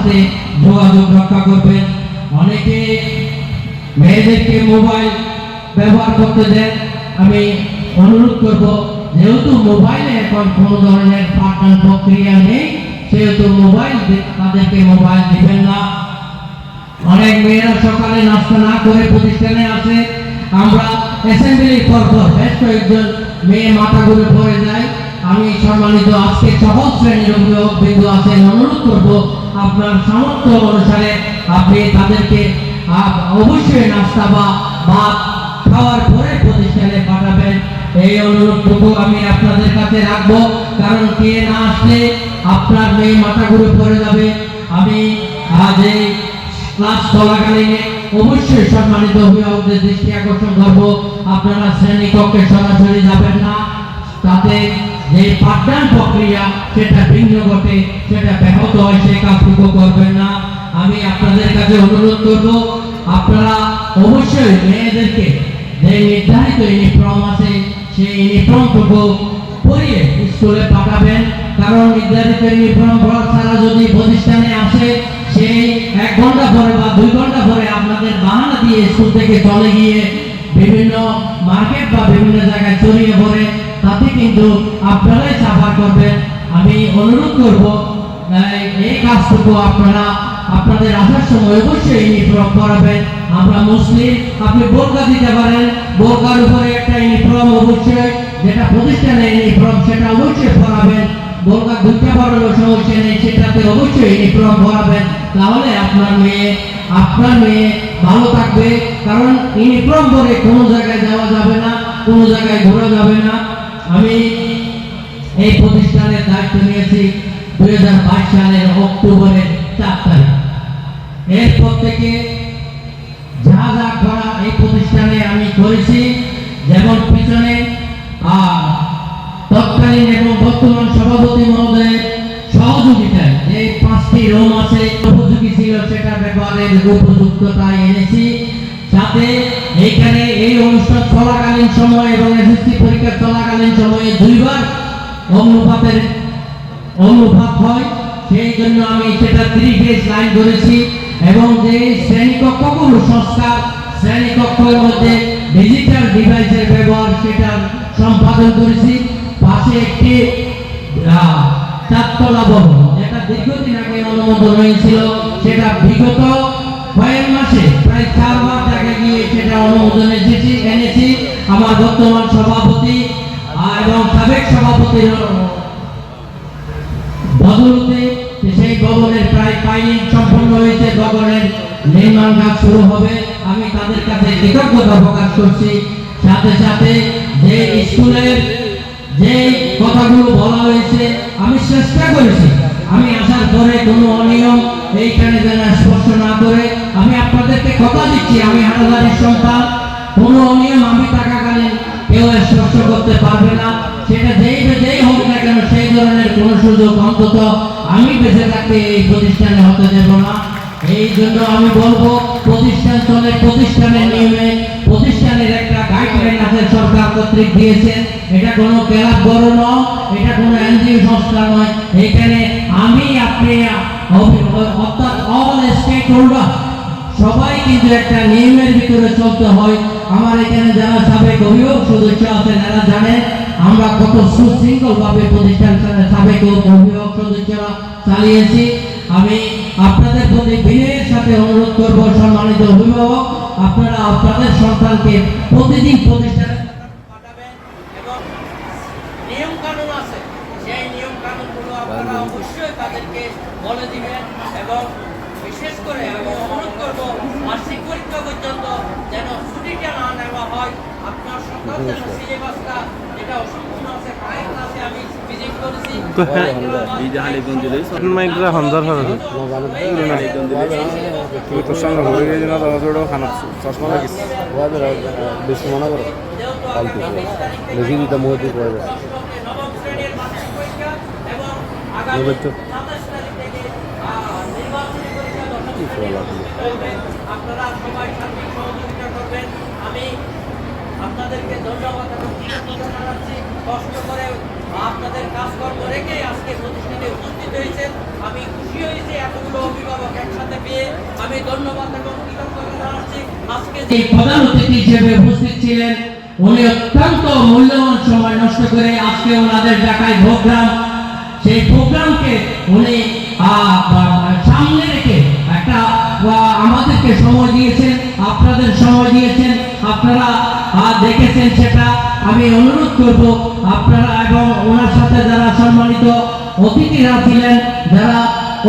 সাথে যোগাযোগ রক্ষা করবেন। অনেকে মেয়েদেরকে মোবাইল ব্যবহার করতে দেন। আমি অনুরোধ করব, যেহেতু মোবাইলে এখন কোনো ধরনের পাঠদান প্রক্রিয়া নেই, সেহেতু মোবাইল তাদেরকে মোবাইল দিবেন না। অনেক মেয়েরা সকালে নাস্তা না করে প্রতিষ্ঠানে আসে। আমরা অ্যাসেম্বলির পর পর বেশ কয়েকজন মেয়ে মাথা ঘুরে পড়ে যায়। আমি সম্মানিত আজকে সকল শ্রেণির অভিভাবক বিন্দু আছেন, অনুরোধ করব আপনার সামর্থ্য অনুসারে আপনি তাদেরকে অবশ্যই নাস্তা বা ভাত খাওয়ার পরে প্রতিষ্ঠানে পাঠাবেন। এই অনুরোধটুকু আমি আপনাদের কাছে রাখব, কারণ কে না আসলে আপনার মেয়ে মাথা ঘুরে পড়ে যাবে। আমি আজ এই ক্লাস চলাকালীন অবশ্যই সম্মানিত অভিভাবকদের দৃষ্টি আকর্ষণ করব। আপনারা শ্রেণি কক্ষে সরাসরি যাবেন না, তাতে যে পাঠদান প্রক্রিয়া সেটা ভিন্ন ঘটে সেটা ব্যাহত হয় সেই কাজটুকু করবেন না। আমি আপনাদের কাছে অনুরোধ করব, আপনারা অবশ্যই মেয়েদেরকে যে নির্ধারিত ইউনিফর্ম আছে, সেই ইউনিফর্মটুকু পরিয়ে স্কুলে পাঠাবেন। কারণ নির্ধারিত ইউনিফর্ম পরা ছাড়া যদি প্রতিষ্ঠানে আসে, সেই এক ঘণ্টা পরে বা দুই ঘণ্টা পরে আপনাদের বাহানা দিয়ে স্কুল থেকে চলে গিয়ে বিভিন্ন মার্কেট বা বিভিন্ন জায়গায় ছড়িয়ে পড়ে। তাতে কিন্তু আপনারাই সাফার করবেন। আমি অনুরোধ করব এই কাজটুকু আপনারা আপনাদের আসার সময় অবশ্যই ইউনিফর্ম পরাবেন আমরা মুসলিম, আপনি বোরকা দিতে পারেন। বোরকার উপরে একটা ইউনিফর্ম অবশ্যই, যেটা প্রতিষ্ঠানে ইউনিফর্ম সেটা অবশ্যই পরাবেন বোরকা দুইটা পরানোর সমস্যা নেই, সেটাতে অবশ্যই ইউনিফর্ম পরাবেন তাহলে আপনার মেয়ে আপনার মেয়ে ভালো থাকবে। কারণ ইউনিফর্ম পরে কোনো জায়গায় যাওয়া যাবে না, কোনো জায়গায় ঘোরা যাবে না। আমি এই প্রতিষ্ঠানের দায়িত্ব নিয়েছি দুই সালের অক্টোবরের চার তারিখ। এরপর থেকে যা যা করা এই প্রতিষ্ঠানে আমি করেছি, যেমন পিছনে তৎকালীন এবং বর্তমান সভাপতি মহোদয়ের সহযোগিতায় যে পাঁচটি রোম আছে উপযোগী ছিল সেটা ব্যবহারের উপযুক্ততা এনেছি। সাথে এইখানে এই অনুষ্ঠান চলাকালীন সময় এবং এসএসসি পরীক্ষা চলাকালীন সময়ে দুইবার অনুপাতের অনুপাত হয়। সেই জন্য আমি সেটা থ্রি ফেজ লাইন করেছি এবং যে শ্রেণীকক্ষগুলো সংস্কার, শ্রেণীকক্ষের মধ্যে ডিজিটাল ডিভাইসের ব্যবহার সেটা সম্পাদন করেছি। পাশে একটি চারতলা ভবন, যেটা দীর্ঘদিন আগে অনুমোদন হয়েছিল, সেটা বিগত কয়েক মাসে, প্রায় চারবার জায়গায় আমার বর্তমান সভাপতি এবং সাবেক বদলতে সেই ভবনের প্রায় পাইলিং সম্পন্ন হয়েছে ভবনের নির্মাণ কাজ শুরু হবে। আমি তাদের কাছে কৃতজ্ঞতা প্রকাশ করছি। সাথে সাথে যে স্কুলের যে কথাগুলো বলা হয়েছে, আমি চেষ্টা করেছি। আমি আসার পরে কোনো অনিয়ম এইখানে যেন স্পর্শ না করে আমি আপনাদেরকে কথা দিচ্ছি, আমি হাটাদারির সন্তান, কোনো অনিয়ম আমি থাকাকালীন কেউ স্পর্শ করতে পারবে না। সেটা যেই যেই হোক না কেন, সেই ধরনের কোনো সুযোগ অন্তত আমি বেঁচে থাকতে এই প্রতিষ্ঠানে হতে দেব না। এই জন্য আমি বলব, প্রতিষ্ঠান চলে, প্রতিষ্ঠানের নিয়মে, প্রতিষ্ঠানের একটা গাইডলাইন আছে, সরকার কর্তৃক দিয়েছেন এটা কোনো ক্লাব বড় নয়, এটা কোনো এনজিও সংস্থা নয়। এখানে আমি, আপনি অর্থাৎ অল স্টেক হোল্ডার সবাই কিন্তু একটা নিয়মের ভিতরে চলতে হয়। আমার এখানে যারা সাবেক অভিভাবক সদস্য আছেন এরা জানেন আমরা কত সুশৃঙ্খল ভাবে প্রতিষ্ঠান সাবেক অভিভাবক সদস্যরা চালিয়েছি। আমি আপনাদের প্রতি বিনয়ের সাথে অনুরোধ করব সম্মানিত অভিভাবক আপনারা আপনাদের সন্তানকে প্রতিদিন প্রতিষ্ঠানে পাঠাবেন এবং নিয়ম কানুন আছে। সেই নিয়ম কানুনগুলো আপনারা অবশ্যই তাদেরকে বলে দিবেন এবং বিশেষ করে আমি অনুরোধ করব বার্ষিক পরীক্ষা পর্যন্ত যেন ছুটিটা না নেওয়া হয়। আপনার সন্তান যেন সিলেবাসটা যেটা অসম্পূর্ণ আছে প্রায় ক্লাসে আমি ভিজিট করেছি তো হ্যাঁ, চশমা লাগিস। বেশি মনে করো। ফালতু বেশি দিতে মোদি পড়ে যাবে নবম শ্রেণির বার্ষিক পরীক্ষা এবং আগামী এবার তো- সাতাশ তারিখ থেকে আহ, নির্বাচনী পরীক্ষা দশম কি বলা তুমি? আপনারা সময় নষ্ট করে আজকে ওনাদের ঢাকায় প্রোগ্রাম সেই প্রোগ্রামকে উনি সামনে রেখে একটা আমাদেরকে সময় দিয়েছেন, আপনাদের সময় দিয়েছেন, আপনারা দেখেছেন সেটা। আমি অনুরোধ করব আপনারা এবং ওনার সাথে যারা সম্মানিত অতিথিরা ছিলেন, যারা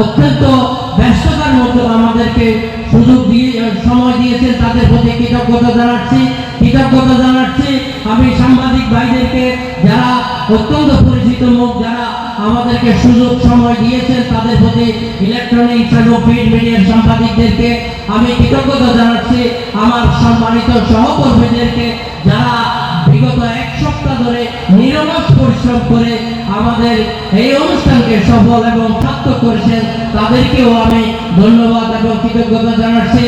অত্যন্ত ব্যস্ততার মধ্যে আমাদেরকে সুযোগ দিয়ে সময় দিয়েছেন, তাদের প্রতি কৃতজ্ঞতা জানাচ্ছি। কৃতজ্ঞতা জানাচ্ছি। আমি সাংবাদিক ভাইদেরকে, যারা অত্যন্ত পরিচিত মুখ আমাদেরকে সুযোগ সময় দিয়েছেন তাদের প্রতি ইলেকট্রনিক্স এবং প্রিন্ট মিডিয়ার সাংবাদিকদেরকে। আমি কৃতজ্ঞতা জানাচ্ছি আমার সম্মানিত সহকর্মীদেরকে যারা বিগত এক সপ্তাহ ধরে নিরলস পরিশ্রম করে আমাদের এই অনুষ্ঠানকে সফল এবং সার্থক করেছেন, তাদেরকেও আমি ধন্যবাদ এবং কৃতজ্ঞতা জানাচ্ছি।